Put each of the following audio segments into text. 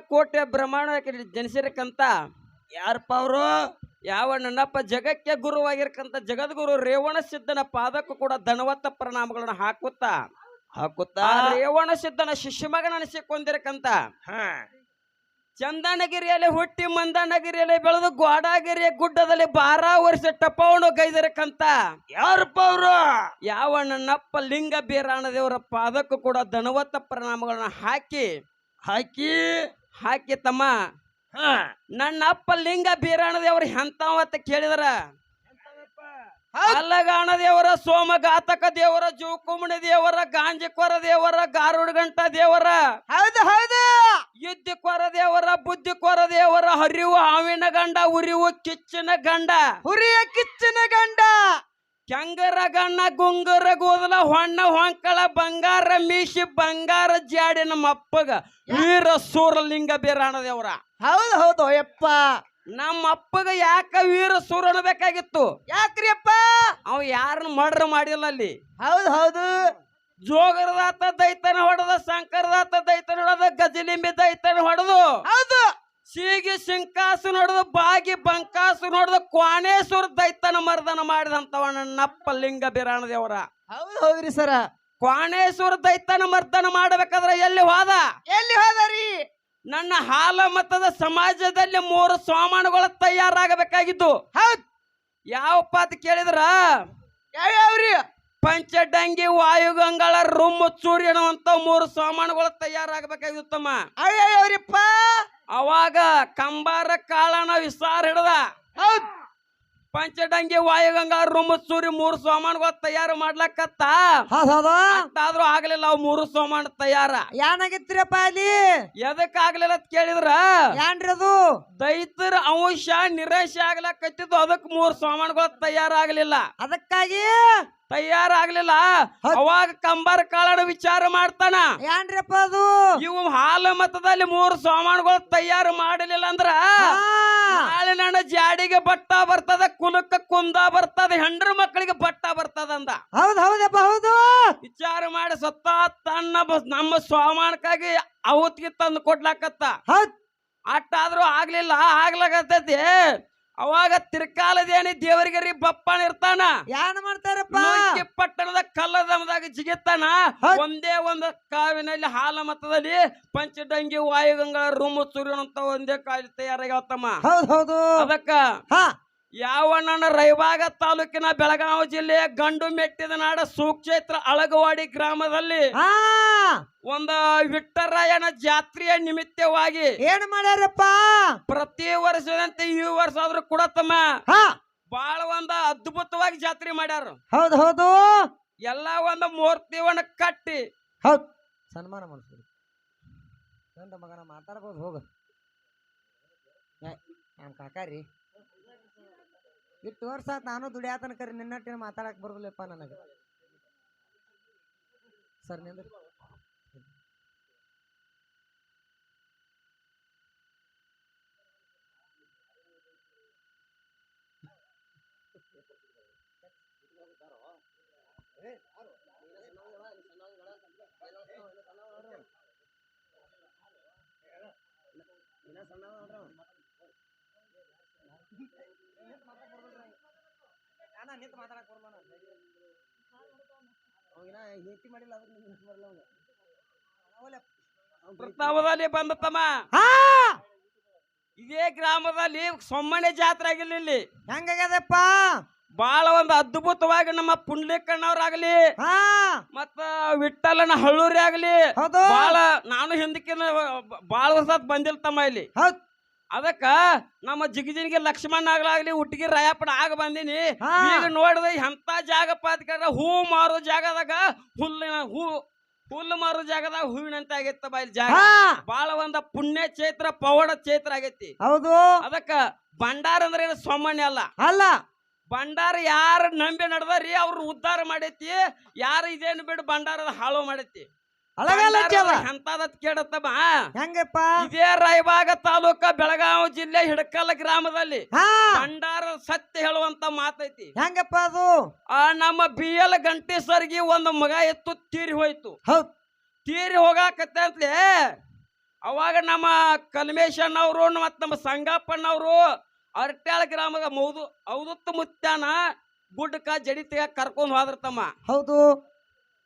ಕೋಟೆ ಬ್ರಹ್ಮಾಂಡ ಜನಿಸಿರಕ್ಕಂತ ಯಾರಪ್ಪ ಅವರು? ಯಾವ ನನ್ನಪ್ಪ ಜಗಕ್ಕೆ ಗುರುವಾಗಿರ್ಕಂತ ಜಗದ್ಗುರು ರೇವಣ ಸಿದ್ಧನ ಪಾದಕ್ಕೂ ಕೂಡ ಧನವತ್ತ ಪರಿಣಾಮಗಳನ್ನ ಹಾಕುತ್ತಾ? ಹಾಕುತ್ತಾ? ರೇವಣ ಸಿದ್ಧನ ಶಿಷ್ಯ ಮಗನ ಅನಿಸಿಕೊಂಡಿರಕಂತ ಚಂದನಗಿರಿಯಲ್ಲಿ ಹುಟ್ಟಿ ಮಂದನಗಿರಿಯಲ್ಲಿ ಬೆಳೆದು ಗ್ವಾಡಾಗಿರಿಯ ಗುಡ್ಡದಲ್ಲಿ ಬಾರ ವರ್ಷ ಟಪವನು ಗೈದಿರಕ್ಕಂತ? ಯಾರಪ್ಪ ಅವರು? ಯಾವ ನನ್ನಪ್ಪ ಲಿಂಗ ಬೀರಾಣ ದೇವರ ಪಾದಕ್ಕೂ ಕೂಡ ಧನವತ್ತ ಪರಿಣಾಮಗಳನ್ನ ಹಾಕಿ? ಹಾಕಿ? ಹಾಕಿ ತಮ್ಮ. ನನ್ನ ಅಪ್ಪ ಲಿಂಗ ಬೀರಾಣ ದೇವ್ರ ಎಂತವ ಅಂತ ಕೇಳಿದ್ರ. ಅಲ್ಲಗಾಣ ದೇವರ ಸೋಮಘಾತಕ ದೇವರ ಜೋಕುಮಣಿ ದೇವರ ಗಾಂಜಿಕೊರ ದೇವರ ಗಾರುಡಗಂಟ ದೇವರ. ಹೌದು ಹೌದು. ಯುದ್ಧಕೊರ ದೇವರ ಬುದ್ಧಿಕೊರ ದೇವರ ಹರಿವು ಹಾವಿನ ಗಂಡ ಉರಿವು ಕಿಚ್ಚಿನ ಗಂಡ. ಹುರಿಯ ಕಿಚ್ಚಿನ ಗಂಡ. ಕೆಂಗರ ಗಣ್ಣ ಗುಂಗರ ಗೋದಲ ಹೊಣ್ಣ ಹೊಂಕಳ ಬಂಗಾರ ಮೀಸಿ ಬಂಗಾರ ಜಾಡಿ ನಮ್ಮ ಅಪ್ಪಗ ವೀರ ಸೂರಲಿಂಗ ಬೀರಾಣ ದೇವರ. ಹೌದು ಹೌದು ಯಪ್ಪ ನಮ್ಮ ಅಪ್ಪಗ ಯಾಕ ವೀರ ಸೂರ ಬೇಕಾಗಿತ್ತು? ಯಾಕ್ರಿ ಅಪ್ಪ? ಅವ ಯಾರನ್ನ ಮರ್ಡರ್ ಮಾಡಿಲ್ಲ ಅಲ್ಲಿ. ಹೌದು ಹೌದು. ಜೋಗರದಾತ ದೈತನ ಹೊಡೆದ ಶಂಕರದಾತ ದೈತನ ಹೊಡೆದ ಗಜಲಿಂಬಿ ದೈತನ ಹೊಡೆದು. ಹೌದು. ಸೀಗಿ ಸಿಂಕಾಸು ಹೊಡೆದು ಬಾಗಿ ಬಂಕಾಸು ನೋಡಿದ ಕ್ವಾನೇಶ್ವರ ದೈತನ ಮರ್ದನ ಮಾಡಿದಂತವ ನನ್ನಪ್ಪ ಲಿಂಗ ಬಿರಾಣ ದೇವರ ಹೌದು ಹೌದ್ರಿ ಸರ. ಕ್ವಾಣೇಶ್ವರ ದೈತನ ಮರ್ದನ ಮಾಡಬೇಕಾದ್ರೆ ಎಲ್ಲಿ ಹೋದ? ಎಲ್ಲಿ ಹೋದರಿ ನನ್ನ ಹಾಲ ಮತದ ಸಮಾಜದಲ್ಲಿ ಮೂರು ಸ್ವಾಮಾನುಗಳು ತಯಾರಾಗಬೇಕಾಗಿದ್ದು. ಹೌದ್. ಯಾವಪ್ಪ ಅಂತ ಕೇಳಿದ್ರ? ಯಾವ್ಯಾವ್ರಿ? ಪಂಚಡಂಗಿ ವಾಯುಗಂಗಳ ರುಮ್ ಸೂರ್ಯನ ಅಂತ ಮೂರು ಸಾಮಾನುಗಳು ತಯಾರಾಗಬೇಕಾಗಿತ್ತು ಉತ್ತಮ. ಅಯ್ಯವ್ರಿಪ್ಪ ಅವಾಗ ಕಂಬಾರ ಕಾಳನ ವಿಸ್ತಾರ ಹಿಡದ. ಹೌದ್. ಪಂಚಡಂಗಿ ವಾಯುಗಂಗಳ ರುಮ್ ಸೂರ್ಯ ಮೂರು ಸಾಮಾನುಗಳು ತಯಾರು ಅಷ್ಟಾದ್ರೂ ಆಗ್ಲಿಲ್ಲ ಅವ್ ಮೂರು ಸಾಮಾನು ತಯಾರ. ಏನಾಗಿತ್ರಿಪ್ಪ ಅಲ್ಲಿ? ಎದಕ್ ಆಗ್ಲಿಲ್ಲ ಅಂತ ಕೇಳಿದ್ರ? ಏನ್ರಿ ಅದು ದೈತರ ಅಂಶ ನಿರಾಶೆ ಆಗ್ಲಕ್ಕತ್ತಿದ್ದು ಅದಕ್ ಮೂರು ಸಾಮಾನುಗಳು ತಯಾರಾಗ್ಲಿಲ್ಲ. ಅದಕ್ಕಾಗಿ? ತಯಾರಾಗ್ಲಿಲ್ಲ. ಆಗಲಿಲ್ಲ ಅವಾಗ ಕಂಬರ್ ಕಾಳಡ ವಿಚಾರ ಮಾಡ್ತಾನ. ಏನ್ರಪ್ಪ ಅದು? ಇವು ಹಾಲು ಮತದಲ್ಲಿ ಮೂರು ಸಾಮಾನುಗಳು ತಯಾರು ಮಾಡಲಿಲ್ಲ ಅಂದ್ರ ನಾಳೆ ನನ್ನ ಜಾಡಿಗೆ ಬಟ್ಟ ಬರ್ತದ ಕುಲಕ್ಕ ಕುಂದ ಬರ್ತದ ಹೆಂಡ್ರ ಮಕ್ಕಳಿಗೆ ಬಟ್ಟ ಬರ್ತದ ಅಂದ. ಹೌದ್ ಹೌದಪ್ಪ ಹೌದು. ವಿಚಾರ ಮಾಡಿ ಸತ್ತ ತನ್ನ ನಮ್ಮ ಸ್ವಾಮಾನಕ್ಕಾಗಿ ಅವತ್ತಿಗೆ ತಂದು ಕೊಡ್ಲಾಕತ್ತ. ಹೌದ್. ಅಟ್ಟಾದ್ರೂ ಆಗ್ಲಿಲ್ಲ ಆಗ್ಲಾಕತ್ತೈತಿ. ಅವಾಗ ತಿರ್ಕಾಲದೇನಿ ದೇವರಿಗರಿ ಬಪ್ಪನ ಇರ್ತಾನ? ಏನ್ ಮಾಡ್ತಾರಪ್ಪ? ಪಟ್ಟಣದ ಕಲ್ಲದಮದಾಗ ಜಿಗಿತಾನ? ಹೌದ್. ಒಂದೇ ಒಂದು ಕಾವಿನಲ್ಲಿ ಹಾಲ ಮತದಲ್ಲಿ ಪಂಚಡಂಗಿ ವಾಯುಗಂಗಳ ರೂಮ್ ಸೂರ್ಯನಂತ ಒಂದೇ ಕಾಲಿ ತಯಾರಾಗ್ಯಾವತ್ತಮ್ಮ. ಹೌದ್ ಹೌದು. ಅದಕ್ಕ ಹಾ. ಯಾವಣ್ಣನ ರೈಬಾಗ ತಾಲೂಕಿನ ಬೆಳಗಾವಿ ಜಿಲ್ಲೆಯ ಗಂಡು ಮೆಟ್ಟಿದ ನಾಡ ಸುಕ್ಷೇತ್ರ ಅಳಗವಾಡಿ ಗ್ರಾಮದಲ್ಲಿ ಹಾ. ಒಂದು ವಿಠರಾಯಣ ಜಾತ್ರೆಯ ನಿಮಿತ್ತವಾಗಿ ಏನ್ ಮಾಡ್ಯಾರಪ್ಪ? ಪ್ರತಿ ವರ್ಷದಂತೆ ಈ ವರ್ಷ ಆದ್ರೂ ಕೂಡ ತಮ್ಮ ಹಾ. ಬಾಳ ಒಂದು ಅದ್ಭುತವಾಗಿ ಜಾತ್ರೆ ಮಾಡ್ಯಾರ. ಹೌದು ಹೌದು. ಎಲ್ಲ ಒಂದು ಮೂರ್ತಿವನ್ನ ಕಟ್ಟಿ. ಹೌದು. ಸನ್ಮಾನ ಮಾಡಿಸ್ರಿ ಗಂಡ ಮಗನ ಮಾತಾಡ್ಬೋದು ಹೋಗ. ನಮ್ಮ ಕಾಕಾರಿ ಇಟ್ಟು ವರ್ಷ ನಾನು ದುಡಿಯಾತನ ಕರಿ ನಿನ್ನಟ್ಟಿನ ಮಾತಾಡಕ್ ಬರೋದಿಲ್ಲಪ್ಪ ನನಗೆ. ಸರ್ ನಿಂದ್ರಿ. ನಿಂತು ಮಾತಾಡಕ್ ಅವಾಗಿನ ಮಾಡಿಲ್ಲ ಅದಕ್ಕೆ ನಿಂತು ಬರಲ್ಲ ಅವಾಗ ಪ್ರತಾಪದಲ್ಲಿ ಬಂದ ತಮ್ಮ. ಹಾ! ಇದೇ ಗ್ರಾಮದಲ್ಲಿ ಸೊಮ್ಮನೆ ಜಾತ್ರೆ ಆಗಿಲ್ಲ ಇಲ್ಲಿ. ಹೆಂಗಾಗ್ಯದಪ್ಪ? ಬಹಳ ಒಂದು ಅದ್ಭುತವಾಗಿ ನಮ್ಮ ಪುಂಡ್ಲಿಕಣ್ಣವ್ರಾಗ್ಲಿ ಹಾ! ಮತ್ತ ವಿಠಲನ ಹಳ್ಳೂರಿ ಆಗ್ಲಿ ಹೌದು. ಬಹಳ ನಾನು ಹಿಂದಕ್ಕಿನ ಬಹಳ ವರ್ಷ ಬಂದಿಲ್ಲ ತಮ್ಮ ಇಲ್ಲಿ. ಅದಕ್ಕ ನಮ್ಮ ಜಿಗಜಿನಿಗೆ ಲಕ್ಷ್ಮಣ್ ಆಗ್ಲಾಗ್ಲಿ ಹುಟ್ಟಿಗೆ ರಾಯಪ್ಪನ ಆಗ ಬಂದೀನಿ. ಈಗ ನೋಡಿದ್ರೆ ಎಂತ ಜಾಗಪ್ಪ ಕೇಳಿದ್ರೆ ಹೂ ಮಾರೋ ಜಾಗದಾಗ ಹುಲ್ಲಿನ ಹೂ ಹುಲ್ಲು ಮಾರೋ ಜಾಗದಾಗ ಹೂವಿನಂತ ಆಗೈತ ಜಾಗ. ಬಾಳ ಒಂದ ಪುಣ್ಯ ಚೈತ್ರ ಪವಾಡ ಚೈತ್ರ ಆಗೈತಿ. ಹೌದು. ಅದಕ್ಕ ಭಂಡಾರ ಅಂದ್ರೆ ಏನು ಸಾಮಾನ್ಯ ಅಲ್ಲ. ಅಲ್ಲ. ಭಂಡಾರ ಯಾರು ನಂಬಿ ನಡೆದಾರಿ ಅವ್ರು ಉದ್ಧಾರ ಮಾಡೈತಿ. ಯಾರು ಇದೇನು ಬಿಡು ಭಂಡಾರದ ಹಾಳು ಮಾಡೈತಿ. ಅಳಗಲ್ಲ ಎಂತದ ಕೇಳತ್ತಮ್ಮ? ಹೆಂಗಪ್ಪ? ಇದೇ ರಾಯಬಾಗ ತಾಲೂಕ ಬೆಳಗಾವಿ ಜಿಲ್ಲೆ ಹಿಡಕಲ್ ಗ್ರಾಮದಲ್ಲಿ ಭಂಡಾರ ಸತ್ಯ ಹೇಳುವಂತ ಮಾತೈತಿ. ಹೆಂಗಪ್ಪ ಅದು? ಆ ನಮ್ಮ ಬಿ ಎಲ್ ಗಂಟೇಶ್ವರ್ಗಿ ಒಂದು ಮಗ ಎತ್ತು ತೀರಿ ಹೋಯ್ತು. ಹೌದ್. ತೀರಿ ಹೋಗಾಕತ್ತೆ ಅಂತಲೇ ಅವಾಗ ನಮ್ಮ ಕಲ್ಮೇಶಣ್ಣವರು ಮತ್ತು ನಮ್ಮ ಸಂಗಪ್ಪಣ್ಣವರು ಅರಟ್ಯಾಳ ಗ್ರಾಮದ ಮೌದು ಅವದತ್ತು ಮುತ್ಯಾನ ಗುಡ್ಡಕ ಜಡಿ ತೆಗ್ಯಾಕ ಕರ್ಕೊಂಡು ಹೋದ್ರ ತಮ್ಮ ಹೌದು.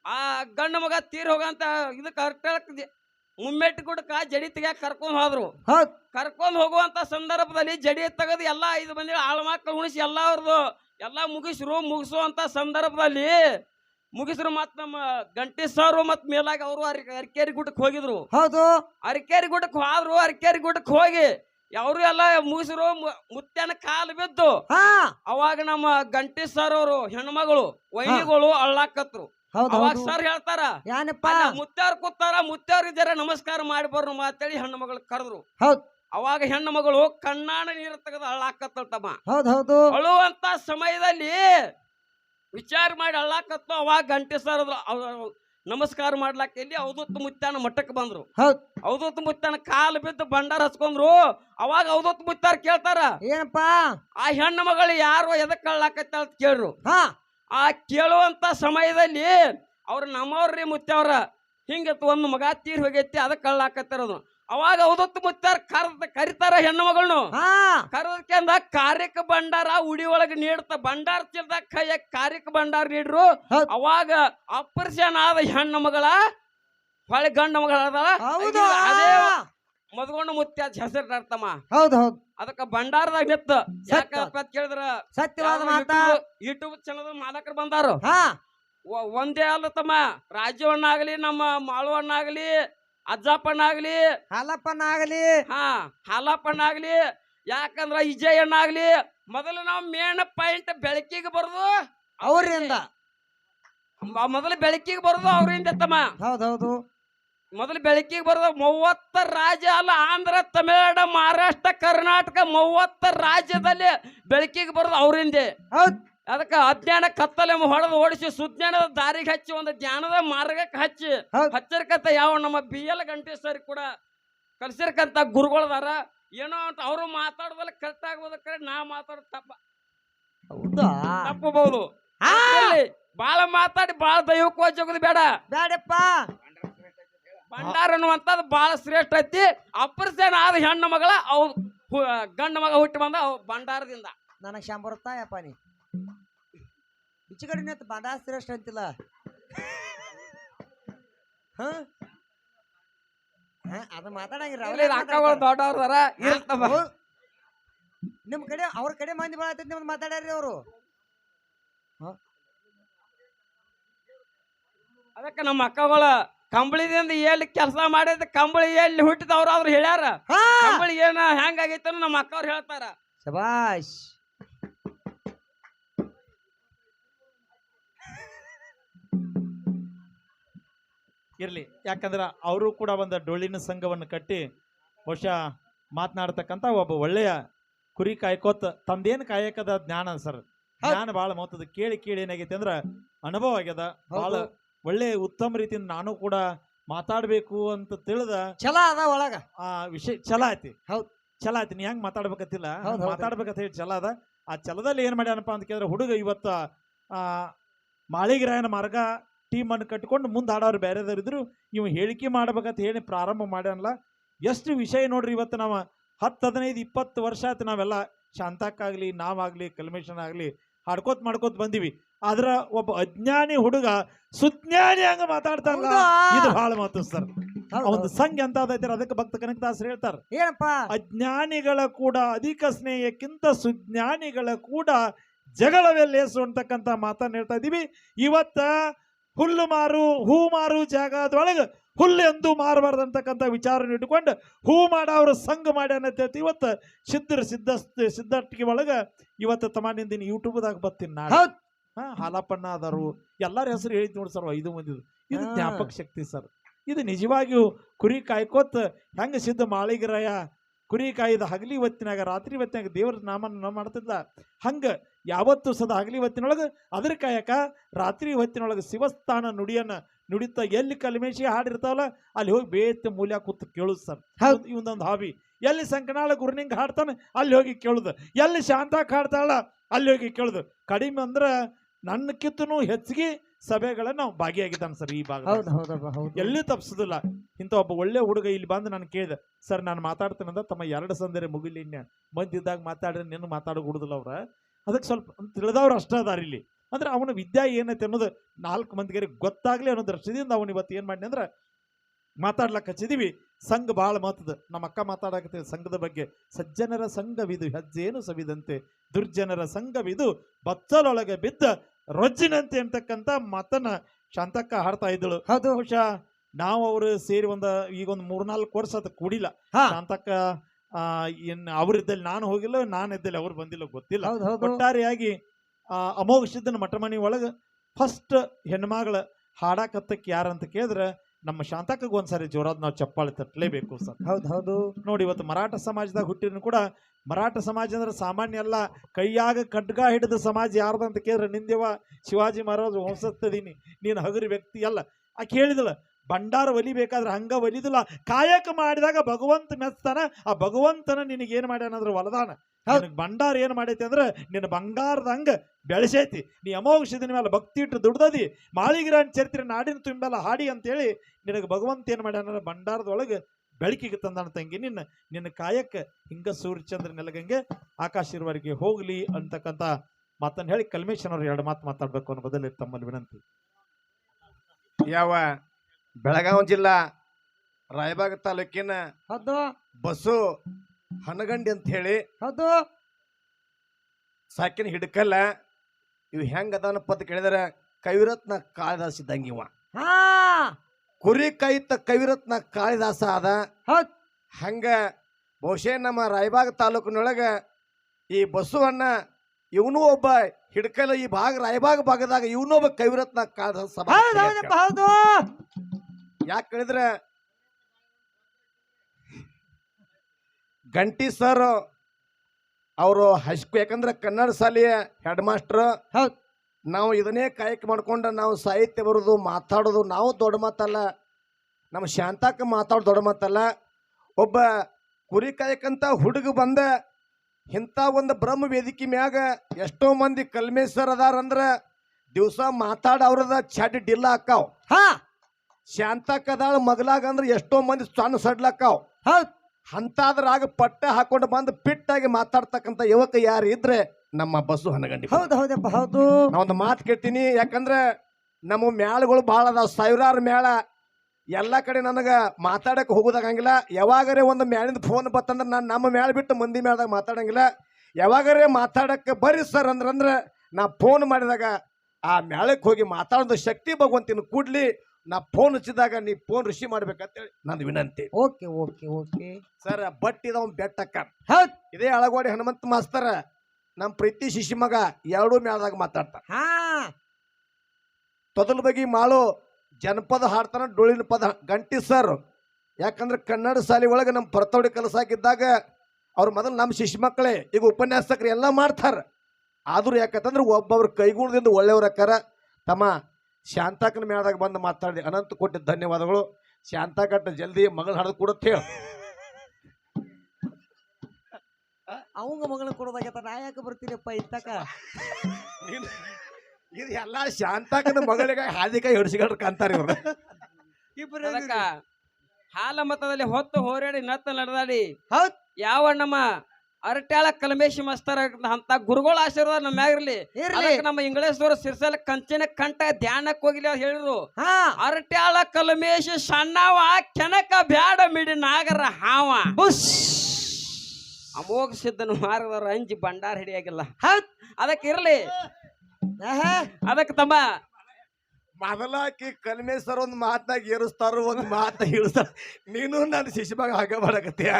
ಆ ಗಂಡ ಮಗ ತೀರ್ ಹೋಗಂತ ಇದು ಅರಟ್ಯಾಳಕ್ ಮುಮ್ಮೆಟ್ಟು ಗುಡ್ಡಕ್ಕ ಜಡಿ ತೆಗ್ಯಾಕ ಕರ್ಕೊಂಡು ಹೋದ್ರು. ಕರ್ಕೊಂಡ್ ಹೋಗುವಂತ ಸಂದರ್ಭದಲ್ಲಿ ಜಡಿ ತೆಗೆದು ಎಲ್ಲ ಐದು ಮಂದಿ ಆಳ್ಮಕ್ಳು ಉಣಿಸಿ ಎಲ್ಲ ಅವ್ರದ್ದು ಎಲ್ಲ ಮುಗಿಸ್ರು ಮುಗಿಸುವಂತ ಸಂದರ್ಭದಲ್ಲಿ ಮುಗಿಸ್ರು ಮತ್ ನಮ್ಮ ಗಂಟಿ ಸರ್ ಮತ್ ಮೇಲಾಗಿ ಅವರು ಅರಿಕೇರಿ ಗುಡ್ಡಕ್ಕೆ ಹೋಗಿದ್ರು. ಹೌದು. ಅರಿಕೇರಿ ಗುಡ್ಡಕ್ಕೆ ಹೋದ್ರು ಅರಿಕೇರಿ ಗುಡ್ಡಕ್ಕೆ ಹೋಗಿ ಅವರು ಎಲ್ಲ ಮುಗಿಸ್ರು ಮು- ಮುತ್ಯನ ಕಾಲು ಬಿದ್ದು. ಅವಾಗ ನಮ್ಮ ಗಂಟಿ ಸರ್ ಅವರು ಹೆಣ್ಮಗಳು ವೈನಿಗಳು ಅಳ್ಳಾಕತ್ರು. ಹೌದು ಅವಾಗ ಹೌದು. ಸರ್ ಹೇಳ್ತಾರ ಏನಪ್ಪ ಮುತ್ಯಾರ್ ಕೂತಾರ ಮುತ್ಯಾವ್ರಿಗೆ ಇದ್ದಾರೆ ನಮಸ್ಕಾರ ಮಾಡಿ ಬರ್ರು ಮಾತೇಳಿ ಹೆಣ್ಣು ಮಗಳು ಕರೆದ್ರು. ಹೌದ್. ಅವಾಗ ಹೆಣ್ಣು ಮಗಳು ಕಣ್ಣಾಣ ನೀರು ತೆಗೆದು ಅಳ್ಳಾಕತ್ತಳ ತಮ್ಮ. ಹೌದ್ ಹೌದು. ಅಳುವಂತ ಸಮಯದಲ್ಲಿ ವಿಚಾರ ಮಾಡಿ ಅಳ್ಳಾಕತ್ತು ಅವಾಗ ಗಂಟೆ ಸರ್ ಅದ್ರ- ಅವ್ರು ನಮಸ್ಕಾರ ಮಾಡ್ಲಾಕ ಇಲ್ಲಿ ಅವಧೂತ್ ಮುತ್ತಾನ ಮಠಕ್ಕೆ ಬಂದ್ರು. ಹೌದ್. ಅವಧೂತ್ ಮುತ್ತಾನ ಕಾಲು ಬಿದ್ದು ಭಂಡಾರ ಹಚ್ಕೊಂಡ್ರು ಅವಾಗ ಅವಧೂತ್ ಮುತ್ತಾರ್ ಕೇಳ್ತಾರ ಏನಪ್ಪ? ಆ ಹೆಣ್ಣು ಮಗಳು ಯಾರು ಎದಕ್ಕೆ ಅಳ್ಳಾಕತ್ತ ಅಂತ ಕೇಳ್ರು. ಹಾ. ಆ ಕೇಳುವಂತ ಸಮಯದಲ್ಲಿ ಅವ್ರು ನಮ್ಮವ್ರಿ ಮುತ್ತವ್ರ ಹಿಂಗತ್ತು ಒಂದು ಮಗ ತೀರ್ ಹೋಗೈತಿ ಅದಕ್ಕೆ ಕಳ್ಳಾಕತ್ತಿರೋದು ಅವಾಗ ಅವಧೂತ್ ಮುತ್ತಾರ ಕರ್ದ ಕರಿತಾರ ಹೆಣ್ಣು ಮಗಳನ್ನು ಕರೆದಕ್ಕೆಂದ ಕಾರ್ಯಕ್ಕೆ ಭಂಡಾರ ಉಡಿ ಒಳಗೆ ನೀಡ್ತ ಭಂಡಾರ ತಿಳಿದ ಕೈಯ ಕಾರ್ಯಕ್ಕೆ ಭಂಡಾರ ನೀಡ್ರು. ಅವಾಗ ಅಪರ್ಷನ್ ಆದ ಹೆಣ್ಣು ಮಗಳ ಹೊಳೆ ಗಂಡ ಮಗಳ ಅದೇ ಮದ್ಗೊಂಡು ಮುತ್ತ ಹೆಸರು ನಡ್ತಮ್ಮ ಹೌದ್ ಹೌದ್. ಅದಕ್ಕ ಭಂಡಾರದಾಗ ನಿತ್ತ ಕೇಳಿದ್ರ? ಸತ್ಯವಾದ ಮಾತಾ. ಯೂಟ್ಯೂಬ್ ಚಾನಲ್ ಮಾಲಕರು ಬಂದಾರು. ಹಾ. ಒಂದೇ ಅಲ್ಲ ತಮ್ಮ ರಾಜವಣ್ಣ ಆಗ್ಲಿ ನಮ್ಮ ಮಾಳವಣ್ಣ ಆಗಲಿ ಅಜ್ಜಪ್ಪಣ್ಣ ಆಗ್ಲಿ ಹಾಲಪ್ಪನ ಆಗಲಿ ಹಾ ಹಾಲಪ್ಪನಾಗ್ಲಿ ಆಗ್ಲಿ ಯಾಕಂದ್ರ ವಿಜಯಣ್ಣಾಗ್ಲಿ. ಮೊದಲು ನಾವು ಮೇನ್ ಪಾಯಿಂಟ್ ಬೆಳಕಿಗೆ ಬರೋದು ಅವರಿಂದ. ಮೊದಲು ಬೆಳಕಿಗೆ ಬರೋದು ಅವರಿಂದ ತಮ್ಮ ಹೌದೌದು ಹೌದು. ಮೊದಲು ಬೆಳಕಿಗೆ ಬರೋದು ಮೂವತ್ತ ರಾಜ್ಯ ಅಲ್ಲ ಆಂಧ್ರ ತಮಿಳ್ನಾಡು ಮಹಾರಾಷ್ಟ್ರ ಕರ್ನಾಟಕ ಮೂವತ್ತ ರಾಜ್ಯದಲ್ಲಿ ಬೆಳಕಿಗೆ ಬರೋದು ಅವರಿಂದೆ ಹೌದ್. ಅದಕ್ಕೆ ಅಜ್ಞಾನ ಕತ್ತಲೆ ಹೊಡೆದು ಓಡಿಸಿ ಸುಜ್ಞಾನದ ದಾರಿಗೆ ಹಚ್ಚಿ ಒಂದು ಜ್ಞಾನದ ಮಾರ್ಗಕ್ಕೆ ಹಚ್ಚಿ. ಹಚ್ಚರ್ಕಂತ ಯಾವ ನಮ್ಮ ಬಿ ಎಲ್ ಗಂಟೆ ಸರ್ ಕೂಡ ಕಲ್ಸಿರ್ಕಂತ ಗುರುಗಳದಾರ. ಏನೋ ಅಂತ ಅವರು ಮಾತಾಡೋದಲ್ಲ ಕರೆಕ್ಟ್ ಆಗ್ಬೋದು ಕರೆ ನಾ ಮಾತಾಡೋದು ತಪ್ಪ. ಹೌದಾ? ತಪ್ಪಬಹುದು ಬಾಳ ಮಾತಾಡಿ ಬಾಳ ದೈವಕ್ಕೆ ಹೋಗೋದು ಬೇಡ. ಬ್ಯಾಡಪ್ಪ ಭಂಡಾರ ಅನ್ನುವಂಥದ್ದು ಬಹಳ ಶ್ರೇಷ್ಠ ಐತಿ. ಅಪ್ರಸೇನ ಆದ ಹೆಣ್ಣು ಮಗಳ ಅವ್ ಗಂಡ ಮಗ ಹುಟ್ಟಿ ಬಂದ ಅವ್ ಭಂಡಾರದಿಂದ. ನನಗೆ ಶಾಂಬರುತ್ತಾ ಬರುತ್ತಾಯಪ್ಪ ನೀ. ನಿಂತು ಬಂದ ಶ್ರೇಷ್ಠ ಅಂತಿಲ್ಲ. ಹಾ? ಹ, ಅದು ಮಾತಾಡಂಗಿರ ಅಕ್ಕಗಳು ದೊಡ್ಡವ್ರದಾರ ಇರ್ತವ ನಿಮ್ ಕಡೆ ಅವ್ರ ಕಡೆ ಮಂದಿ ಭಾಳ ಆತೈತಿ ನಿಮ್ದು ಮಾತಾಡ್ಯಾರಿ ಅವರು. ಅದಕ್ಕೆ ನಮ್ಮ ಅಕ್ಕಗಳ ಕಂಬಳಿದಿಂದ ಎಲ್ಲಿ ಕೆಲಸ ಮಾಡಿದ ಕಂಬಳಿ ಎಲ್ಲಿ ಹುಟ್ಟಿದವ್ರು ಅವ್ರು ಹೇಳ್ಯಾರ. ಹಾ. ಕಂಬಳಿ ಏನ ಹೆಂಗಾಗೈತೆ ನಮ್ಮ ಅಕ್ಕವ್ರು ಹೇಳ್ತಾರ. ಶಬಾಷ್. ಇರಲಿ ಯಾಕಂದ್ರೆ ಅವರು ಕೂಡ ಒಂದು ಡೊಳ್ಳಿನ ಸಂಘವನ್ನು ಕಟ್ಟಿ ಬಹುಶಃ ಮಾತನಾಡ್ತಕ್ಕಂಥ ಒಬ್ಬ ಒಳ್ಳೆಯ ಕುರಿ ಕಾಯ್ಕೋತ ತಂದೇನು ಕಾಯಕದ ಜ್ಞಾನ ಸರ್? ಜ್ಞಾನ ಭಾಳ ಮಹತ್ವದ ಕೇಳಿ ಕೇಳಿ ಏನಾಗೈತೆ ಅಂದ್ರೆ ಅನುಭವ ಆಗ್ಯದ. ಭಾಳ ಹೌದು. ಒಳ್ಳೆ ಉತ್ತಮ ರೀತಿಯಿಂದ ನಾನು ಕೂಡ ಮಾತಾಡಬೇಕು ಅಂತ ತಿಳಿದ ಛಲ ಅದ ಒಳಗ. ಆ ವಿಷಯ ಛಲ ಐತಿ ಹೌದ್. ಛಲ ಐತಿ ನೀ ಹೆಂಗ್ ಹೌದ್ ಹೌದ್. ಮಾತಾಡ್ಬೇಕಂತ ಹೇಳಿ ಛಲ ಅದ. ಆ ಛಲದಲ್ಲಿ ಏನ್ ಮಾಡ್ಯಾನಪ್ಪ ಅಂತ ಕೇಳಿದ್ರೆ ಹುಡುಗ ಇವತ್ತ ಆ ಮಾಳಿಗ್ರಾಯನ ಮಾರ್ಗ ಟೀಮ್ ಅನ್ನು ಕಟ್ಕೊಂಡು ಮುಂದೆ ಆಡೋರು ಬೇರೆದವ್ರು ಇದ್ರು. ಇವ್ ಹೇಳಿಕೆ ಮಾಡ್ಬೇಕಂತ ಹೇಳಿ ಪ್ರಾರಂಭ ಮಾಡ್ಯಾನಲ್ಲ. ಎಷ್ಟು ವಿಷಯ ನೋಡ್ರಿ ಇವತ್ತು ನಾವು. ಹತ್ತು ಹದಿನೈದು ಇಪ್ಪತ್ತು ವರ್ಷ ಆಯ್ತು ನಾವೆಲ್ಲ ಶಾಂತಕ್ಕಾಗ್ಲಿ ನಾವಾಗ್ಲಿ ಕಲ್ಮೇಶನ್ ಆಗ್ಲಿ ಹಾಡ್ಕೋತ್ ಮಾಡ್ಕೋತ್ ಬಂದಿವಿ. ಆದ್ರ ಒಬ್ಬ ಅಜ್ಞಾನಿ ಹುಡುಗ ಸುಜ್ಞಾನಿ ಹಂಗ ಮಾತಾಡ್ತಾರಲ್ಲ ಇದು ಬಹಳ ಮಾತು ಸರ್. ಒಂದು ಸಂಘ ಅಂತ ಅದೈತೆ ಅದಕ್ಕೆ ಭಕ್ತ ಕನಕದಾಸರು ಹೇಳ್ತಾರೆ. ಏನಪ್ಪ? ಅಜ್ಞಾನಿಗಳ ಕೂಡ ಅಧಿಕ ಸ್ನೇಹಕ್ಕಿಂತ ಸುಜ್ಞಾನಿಗಳ ಕೂಡ ಜಗಳವೇ ಲೇಸು ಅಂತಕ್ಕಂಥ ಮಾತನ್ನ ಹೇಳ್ತಾ ಇದೀವಿ. ಇವತ್ತ ಹುಲ್ಲು ಮಾರು ಹೂ ಮಾರು ಜಾಗದೊಳಗೆ ಹುಲ್ಲು ಎಂದು ಮಾರಬಾರ್ದು ಅಂತಕ್ಕಂಥ ವಿಚಾರನ ಇಟ್ಕೊಂಡು ಹೂ ಮಾಡವ್ರ ಸಂಘ ಮಾಡಿ ಹೇಳ್ತಿ ಇವತ್ತು ಸಿದ್ಧರು ಸಿದ್ಧ ಸಿದ್ಧಟ್ಟಿಗೆ ಒಳಗೆ ಇವತ್ತು ತಮ್ಮ ನಿಂದಿನ ಯೂಟ್ಯೂಬ್ದಾಗ ಬರ್ತೀನಿ ಹೌದ್. ಹಾ ಹಾಲಪ್ಪಣ್ಣ ಅದಾರು ಎಲ್ಲರ ಹೆಸರು ಹೇಳಿದ್ ನೋಡಿ ಸರ್ ಐದು ಮಂದಿ ಇದು. ಜ್ಞಾಪಕ ಶಕ್ತಿ ಸರ್. ಇದು ನಿಜವಾಗಿಯೂ ಕುರಿ ಕಾಯ್ಕೋತ ಹೆಂಗೆ ಸಿದ್ಧ ಮಾಳಿಗರಾಯ? ಕುರಿ ಕಾಯ್ದ ಹಗಲಿ ಹೊತ್ತಿನಾಗ ರಾತ್ರಿ ಹೊತ್ತಿನಾಗ ದೇವ್ರ ನಾಮನ ಮಾಡ್ತಿದ್ದ ಹಂಗ ಯಾವತ್ತು ಸದಾ ಹಗಲಿ ಹೊತ್ತಿನೊಳಗೆ? ಅದ್ರ ಕಾಯಕ ರಾತ್ರಿ ಹೊತ್ತಿನೊಳಗೆ ಶಿವಸ್ಥಾನ ನುಡಿಯನ್ನ ನುಡಿತಾ ಎಲ್ಲಿ ಕಲ್ಮೇಶಿ ಹಾಡಿರ್ತಾವಲ್ಲ ಅಲ್ಲಿ ಹೋಗಿ ಬೇತ್ ಮೂಲ್ಯ ಕೂತ್ ಕೇಳುದು ಸರ್. ಹೌದ್. ಇವೊಂದೊಂದು ಹಾಬಿ. ಎಲ್ಲಿ ಸಂಕನಾಳ ಗುರುನಿಂಗ್ ಹಾಡ್ತಾನೆ ಅಲ್ಲಿ ಹೋಗಿ ಕೇಳುದು. ಎಲ್ಲಿ ಶಾಂತಾಕ್ ಹಾಡ್ತಾಳ ಅಲ್ಲಿ ಹೋಗಿ ಕೇಳುದು. ಕಡಿಮೆ ಅಂದ್ರ ನನ್ನಕ್ಕಿಂತನೂ ಹೆಚ್ಚಿಗೆ ಸಭೆಗಳನ್ನ ನಾವು ಭಾಗಿಯಾಗಿದ್ದಾನೆ ಸರ್ ಈ ಭಾಗ ಹೌದು ಹೌದಪ್ಪ ಹೌದು ಎಲ್ಲಿ ತಪ್ಪಿಸೋದಿಲ್ಲ. ಇಂಥ ಒಬ್ಬ ಒಳ್ಳೆ ಹುಡುಗ ಇಲ್ಲಿ ಬಂದು ನಾನು ಕೇಳಿದೆ ಸರ್ ನಾನು ಮಾತಾಡ್ತೇನಂದ ತಮ್ಮ ಎರಡು ಸಂದರೆ ಮುಗಿಲಿ ಇನ್ನ. ಮಂದಿದ್ದಾಗ ಮಾತಾಡ್ರಿ ನಿನ್ನ ಮಾತಾಡಕೂಡುದಿಲ್ಲ ಅವ್ರ. ಅದಕ್ಕೆ ಸ್ವಲ್ಪ ತಿಳಿದವ್ರು ಅಷ್ಟೇ ಅದಾರ ಇಲ್ಲಿ. ಅಂದ್ರೆ ಅವನ ವಿದ್ಯಾ ಏನೈತೆ ಅನ್ನೋದು ನಾಲ್ಕು ಮಂದಿಗೆ ಗೊತ್ತಾಗ್ಲಿ ಅನ್ನೋ ದೃಷ್ಟಿಯಿಂದ ಅವನು ಇವತ್ತು ಏನ್ ಮಾಡಿ ಅಂದ್ರೆ ಮಾತಾಡ್ಲಕ್ಕ ಹಚ್ಚಿದೀವಿ. ಸಂಘ ಭಾಳ ಮಹತ್ವದ ನಮ್ಮ ಅಕ್ಕ ಮಾತಾಡಕತ್ತೆ ಸಂಘದ ಬಗ್ಗೆ ಸಜ್ಜನರ ಸಂಘವಿದು ಹೆಜ್ಜೇನು ಸವಿದಂತೆ ದುರ್ಜನರ ಸಂಘವಿದು ಬಚ್ಚಲೊಳಗೆ ಬಿದ್ದ ರೊಜ್ಜಿನಂತೆ ಅಂತಕ್ಕಂಥ ಮತನ ಶಾಂತಕ್ಕ ಹಾಡ್ತಾ ಇದ್ದಳು. ಹೌದು. ಬಹುಶಃ ನಾವು ಅವರು ಸೇರಿ ಒಂದು ಈಗ ಒಂದು ಮೂರ್ನಾಲ್ಕು ವರ್ಷ ಅದು ಕೂಡಿಲ್ಲ. ಶಾಂತಕ್ಕ ಏನ್ ಅವರಿದ್ದಲ್ಲಿ ನಾನು ಹೋಗಿಲ್ಲ ನಾನು ಇದ್ದಲ್ಲಿ ಅವ್ರು ಬಂದಿಲ್ಲ ಗೊತ್ತಿಲ್ಲ. ಒಟ್ಟಾರೆಯಾಗಿ ಅಮೋಘ ಸಿದ್ದನ ಮಠಮನಿ ಒಳಗೆ ಫಸ್ಟ್ ಹೆಣ್ಮಗಳ ಹಾಡಾಕತ್ತಕ್ಕೆ ಯಾರಂತ ಕೇಳಿದ್ರೆ ನಮ್ಮ ಶಾಂತಕ್ಕೂ ಒಂದ್ಸರಿ ಜೋರಾದ ನಾವು ಚಪ್ಪಾಳೆ ತಟ್ಟಲೇಬೇಕು ಸರ್. ಹೌದು ಹೌದು. ನೋಡಿ ಇವತ್ತು ಮರಾಠ ಸಮಾಜದಾಗ ಹುಟ್ಟಿದ್ರು ಕೂಡ ಮರಾಠ ಸಮಾಜ ಅಂದ್ರೆ ಸಾಮಾನ್ಯ ಅಲ್ಲ ಕೈಯಾಗ ಖಡ್ಗ ಹಿಡಿದ ಸಮಾಜ ಯಾರ್ದಂತ ಅಂತ ಕೇಳಿದ್ರೆ ನಿಂದೇವ ಶಿವಾಜಿ ಮಹಾರಾಜ್ ಹೊಸತ್ತದೀನಿ ನೀನು ಹಗುರಿ ವ್ಯಕ್ತಿ ಅಲ್ಲ. ಆಕೆ ಹೇಳಿದಳ ಭಂಡಾರ ಒಲಿಬೇಕಾದ್ರೆ ಹಂಗ ಒಲಿದಿಲ್ಲ. ಕಾಯಕ ಮಾಡಿದಾಗ ಭಗವಂತ ಮೆಚ್ತಾನ. ಆ ಭಗವಂತನ ನಿನಗೇನು ಮಾಡ್ಯಾನಂದ್ರೆ. ನಿನಗೆ ಭಂಡಾರ ಏನು ಮಾಡೈತಿ ಅಂದ್ರೆ ನಿನ್ನ ಬಂಗಾರದ ಹಂಗ ಬೆಳೆಸೈತಿ. ನೀ ಅಮೋಘಿಸಿದ ಮೇಲೆ ಭಕ್ತಿ ಇಟ್ಟು ದುಡ್ದದಿ. ಮಾಳಿಗಿರಾನ್ ಚರಿತ್ರೆ ನಾಡಿನ ತುಂಬೆಲ್ಲ ಹಾಡಿ ಅಂತೇಳಿ ನಿನಗೆ ಭಗವಂತ ಏನು ಮಾಡ್ಯಾನ ಭಂಡಾರದೊಳಗೆ ಬೆಳಕಿಗೆ ತಂದಾನ ತಂಗಿ ನಿನ್ನ. ನಿನ್ನ ಕಾಯಕ್ಕೆ ಹಿಂಗ ಸೂರ್ಯಚಂದ್ರ ನೆಲಗಂಗೆ ಆಕಾಶ ಆಕಾಶಿರುವವರೆಗೆ ಹೋಗ್ಲಿ ಅಂತಕ್ಕಂಥ ಮಾತನ್ನು ಹೇಳಿ ಕಲ್ಮೇಶನವ್ರು ಎರಡು ಮಾತು ಮಾತಾಡ್ಬೇಕು ಅನ್ನೋ ಬದಲು ತಮ್ಮಲ್ಲಿ ವಿನಂತಿ. ಯಾವ ಬೆಳಗಾವಿ ಜಿಲ್ಲಾ ರಾಯಬಾಗ ತಾಲೂಕಿನ ಹದ್ದು ಬಸ್ಸು ಹನಗಂಡಿ ಅಂತ ಹೇಳಿ ಹದ್ದು ಸಾಕಿನ ಹಿಡ್ಕಲ್ಲ ಇವು ಹೆಂಗ ಅದನಪ್ಪ ಅಂತ ಕೇಳಿದ್ರೆ ಕವಿರತ್ನ ಕಾಳಿದಾಸ ಇದ್ದಂಗ ಇವ. ಹಾ. ಕುರಿ ಕೈತ ಕವಿರತ್ನ ಕಾಳಿದಾಸ ಅದ ಹೌದ್. ಹಂಗ ಬಹುಶಃ ನಮ್ಮ ರಾಯಬಾಗ ತಾಲೂಕಿನೊಳಗ ಈ ಬಸ್ಸುವನ್ನ ಇವನು ಒಬ್ಬ ಹಿಡ್ಕಲ್ಲ ಈ ಭಾಗ ರಾಯಬಾಗ ಭಾಗದಾಗ ಇವನು ಒಬ್ಬ ಕವಿರತ್ನ ಕಾಳಿದಾಸ ಸಭಾ ಹೌದು ಹೌದಪ್ಪ ಹೌದು. ಯಾಕೆ ಕೇಳಿದ್ರೆ ಗಂಟಿ ಸರ್ ಅವರು ಹಸ್ಕು ಯಾಕಂದ್ರೆ ಕನ್ನಡ ಶಾಲೆಯ ಹೆಡ್ ಮಾಸ್ಟರ್ ಹೌದು. ನಾವು ಇದನ್ನೇ ಕಾಯಕ ಮಾಡ್ಕೊಂಡು ನಾವು ಸಾಹಿತ್ಯ ಬರೋದು ಮಾತಾಡೋದು ನಾವು ದೊಡ್ಡ ಮಾತಲ್ಲ. ನಮ್ಮ ಶಾಂತಕ್ಕ ಮಾತಾಡೋದು ದೊಡ್ಡ ಮಾತಲ್ಲ. ಒಬ್ಬ ಕುರಿ ಕಾಯಕಂತ ಹುಡುಗ ಬಂದ ಇಂಥ ಒಂದು ಬ್ರಹ್ಮ ವೇದಿಕೆ ಮ್ಯಾಗ ಎಷ್ಟೋ ಮಂದಿ ಕಲ್ಮೇಶ್ವರ್ ಅದಾರಂದ್ರೆ ದಿವಸ ಮಾತಾಡ ಅವ್ರದ ಚಡ್ ಡಿಲ್ಲ ಹಾಕಾವ್ ಹಾ. ಶಾಂತಕ್ಕದಾಳ ಮಗಲಾಗ ಅಂದ್ರೆ ಎಷ್ಟೋ ಮಂದಿ ಸಣ್ಣ ಸಡ್ಲಕ್ಕಾವ್. ಅಂತಾದ್ರಾಗ ಪಟ್ಟ ಹಾಕೊಂಡು ಬಂದು ಪಿಟ್ಟಾಗಿ ಮಾತಾಡ್ತಕ್ಕಂಥ ಯುವಕ ಯಾರು ಇದ್ರೆ ನಮ್ಮ ಬಸ್ಸು ಹನಗಂಡಿ. ಹೌದು ಹೌದಪ್ಪ ಹೌದು. ನಾ ಒಂದು ಮಾತು ಕೇಳ್ತೀನಿ ಯಾಕಂದ್ರೆ ನಮ್ಮ ಮ್ಯಾಳಗಳು ಭಾಳ ಅದಾವ ಸಾವಿರಾರು ಮೇಳ ಎಲ್ಲ ಕಡೆ ನನಗೆ ಮಾತಾಡಕ್ಕೆ ಹೋಗೋದಾಗಂಗಿಲ್ಲ. ಯಾವಾಗರೆ ಒಂದು ಮ್ಯಾಲಿಂದ ಫೋನ್ ಬತ್ತಂದ್ರೆ ನಾನು ನಮ್ಮ ಮ್ಯಾಲ ಬಿಟ್ಟು ಮಂದಿ ಮೇಳದಾಗ ಮಾತಾಡಂಗಿಲ್ಲ. ಯಾವಾಗರೆ ಮಾತಾಡಕ್ಕೆ ಬರ್ರಿ ಸರ್ ಅಂದ್ರಂದ್ರೆ ನಾ ಫೋನ್ ಮಾಡಿದಾಗ ಆ ಮ್ಯಾಳಕ್ಕೆ ಹೋಗಿ ಮಾತಾಡೋದು ಶಕ್ತಿ ಭಗವಂತಿನ ಕೂಡ್ಲಿ ನಾ ಫೋನ್ ಹಚ್ಚಿದಾಗ ನೀ ಫೋನ್ ರಿಸೀವ್ ಮಾಡ್ಬೇಕಂತೇಳಿ ನಂದು ವಿನಂತಿ. Okay okay okay sir but ಇದಾವ್ ಬೆಟ್ಟಕ್ಕ ಹೌದ್. ಇದೇ ಅಳಗೋಡಿ ಹನುಮಂತ ಮಾಸ್ತರ ನಮ್ಮ ಪ್ರೀತಿ ಶಿಶು ಮಗ ಎರಡೂ ಮೇಳದಾಗ ಮಾತಾಡ್ತಾರ ಹಾ. ತೊದಲ ಬಗ್ಗೆ ಮಾಳು ಜನಪದ ಹಾಡ್ತಾನ ಡೊಳ್ಳಿನ ಪದ ಗಂಟಿ ಸರ್. ಯಾಕಂದ್ರೆ ಕನ್ನಡ ಶಾಲೆ ಒಳಗೆ ನಮ್ಮ ಪರತೋಡಿ ಕೆಲಸ ಹಾಕಿದ್ದಾಗ ಅವ್ರು ಮೊದಲು ನಮ್ಮ ಶಿಶು ಮಕ್ಕಳೇ ಈಗ ಉಪನ್ಯಾಸಕರು ಎಲ್ಲ ಮಾಡ್ತಾರ. ಆದ್ರೂ ಯಾಕಂತಂದ್ರೆ ಒಬ್ಬೊಬ್ರು ಕೈಗೂಡದಿಂದ ಒಳ್ಳೆಯವ್ರ ಅಕ್ಕಾರ. ತಮ್ಮ ಶಾಂತಾಕನ ಮೇಳದಾಗ ಬಂದು ಮಾತಾಡಿ ಅನಂತ ಕೊಟ್ಟಿದ್ದ ಧನ್ಯವಾದಗಳು. ಶಾಂತಾಕಟ್ಟ ಜಲ್ದಿ ಮಗಳು ಹಾಡ್ದು ಕೊಡುತ್ತೆ ಹೇಳು. ಅವಂಗ ಮಗಳ ಕೊಡೋದಾಗತ್ತ ನಾ ಯಾಕೆ ಬರ್ತೀನಪ್ಪ ಇತ್ತಕ ಇದು ಎಲ್ಲ ಶಾಂತಾಕನ ಮಗಳಿಗೆ ಹಾದಿಕಾಯಿ ಹೊಡಿಸಿಕೊಂಡ್ರೆ ಕಾಂತಾರ ಇವ್ರು. ಇಬ್ಬರು ಹಾಲ ಮತದಲ್ಲಿ ಹೊತ್ತು ಹೋರಾಡಿ ನತ್ತ ನಡೆದಾಡಿ. ಹೌದ್. ಯಾವ ನಮ್ಮ ಅರಟ್ಯಾಳ ಕಲಮೇಶಿ ಮಸ್ತರ ಅಂತ ಗುರುಗಳ ಆಶೀರ್ವಾದ ನಮ್ಮ ಮ್ಯಾಗ ಇರ್ಲಿ. ಅದಕ್ಕೆ ನಮ್ಮ ಇಂಗ್ಲೇಶ್ವರ ಸಿರ್ಸಲ ಕಂಚಿನ ಕಂಠ ಧ್ಯಾನಕ್ಕೆ ಹೋಗಿಲ್ಲ ಅಂತ ಹೇಳಿದ್ರು. ಹಾ. ಅರಟ್ಯಾಳ ಕಲಮೇಶಿ ಸಣ್ಣವ ಕೆನಕ ಬ್ಯಾಡ ಮಿಡಿ ನಾಗರ ಹಾವ. ಬುಷ್ ಅಮೋಘ ಸಿದ್ಧನ ಮಾರದವ್ರ ಅಂಜಿ ಭಂಡಾರ ಹಿಡಿಯಾಗಿಲ್ಲ. ಹೌದ್. ಅದಕ್ಕೆ ಇರ್ಲಿ. ಆಹಾ. ಅದಕ್ಕೆ ತಮ್ಮ ಮೊದಲಾಕಿ ಕಲ್ಮೇಶ್ವರ ಒಂದು ಮಾತನಾಗ ಏರಿಸ್ತಾರ ಒಂದು ಮಾತ ಇಳಿಸ್ತಾರ ನೀನು ನನ್ನ ಶಿಶುಭಾಗ ಹಾಗೆ ಮಾಡಕತ್ತೀಯ?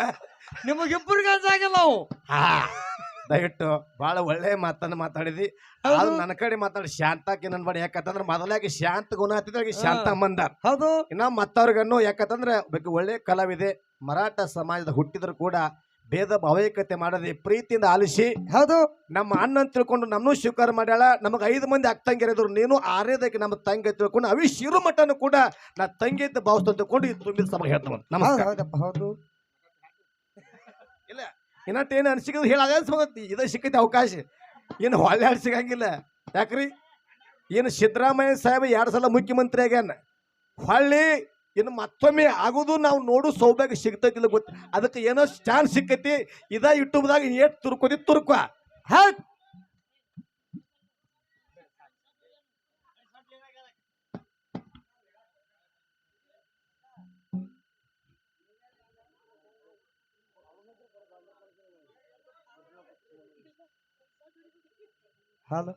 ನಿಮಗಿಬ್ಬರಿಗೆ ಅನ್ಸಾಗಿಲ್ಲ ಅವು ಹಾ. ದಯವಿಟ್ಟು ಭಾಳ ಒಳ್ಳೆ ಮಾತನ್ನ ಮಾತಾಡಿದಿ. ಅದು ನನ್ನ ಕಡೆ ಮಾತಾಡಿ ಶಾಂತಾಕಿ ನನ್ ಬಡಿ ಯಾಕಂತಂದ್ರೆ ಮೊದಲಾಗಿ ಶಾಂತ ಗುಣ ಹತ್ತಿದ್ರೆ ಶಾಂತ ಮಂದ. ಹೌದು. ಇನ್ನ ಮತ್ತವ್ರಿಗನ್ನು ಯಾಕಂತಂದ್ರೆ ಒಳ್ಳೆ ಕಲಾವಿದೆ ಮರಾಠ ಸಮಾಜದ ಹುಟ್ಟಿದ್ರು ಕೂಡ ಭೇದ ಭಾವೈಕತೆ ಮಾಡದೆ ಪ್ರೀತಿಯಿಂದ ಆಲಿಸಿ ಹೌದು. ನಮ್ಮ ಅಣ್ಣ ಅಂತ ತಿಳ್ಕೊಂಡು ನಮ್ಮನ್ನು ಸ್ವೀಕಾರ ಮಾಡ್ಯಾಳ. ನಮಗೆ ಐದು ಮಂದಿ ಅಕ್ಕ ತಂಗಿಯರಿದ್ರು ನೀನು ಆರ್ಯದಕ್ಕೆ ನಮ್ಮ ತಂಗಿ ತಿಳ್ಕೊಂಡು ಅವಿ ಶಿರು ಮಟ್ಟನು ಕೂಡ ನಾ ತಂಗಿ ಅಂತ ಭಾವಿಸ್ತು ತಿಳ್ಕೊಂಡು ಇದು ತುಂಬಿದ ಸಭೆ ಹೇಳ್ತಾನೆ ಹೌದು ನಮಸ್ಕಾರ. ಹೌದಪ್ಪ ಹೌದು. ಇನ್ನಟ್ಟು ಏನು ಅನ್ಸಿಕದು ಹೇಳಾಗ ಇದ ಸಿಕ್ಕೈತಿ ಅವಕಾಶ. ಏನು ಹೊಳ್ಳೆ ಸಿಗಂಗಿಲ್ಲ. ಯಾಕ್ರಿ? ಏನು ಸಿದ್ದರಾಮಯ್ಯ ಸಾಹೇಬ ಎರಡು ಸಲ ಮುಖ್ಯಮಂತ್ರಿ ಆಗ್ಯಾನ. ಹೊಳ್ಳಿ ಇನ್ನು ಮತ್ತೊಮ್ಮೆ ಆಗೋದು ನಾವು ನೋಡು ಸೌಭಾಗ್ಯ ಸಿಗ್ತೈತಿಲ್ಲ ಗೊತ್ತ ಅದಕ್ಕೆ ಏನೋ ಚಾನ್ಸ್ ಸಿಕ್ಕೈತಿ. ಇದ ಯೂಟ್ಯೂಬ್ದಾಗ ಏಟ್ ತುರ್ಕೋದಿ ತುರ್ಕ. ಹೌದ್. ಹಲೋ.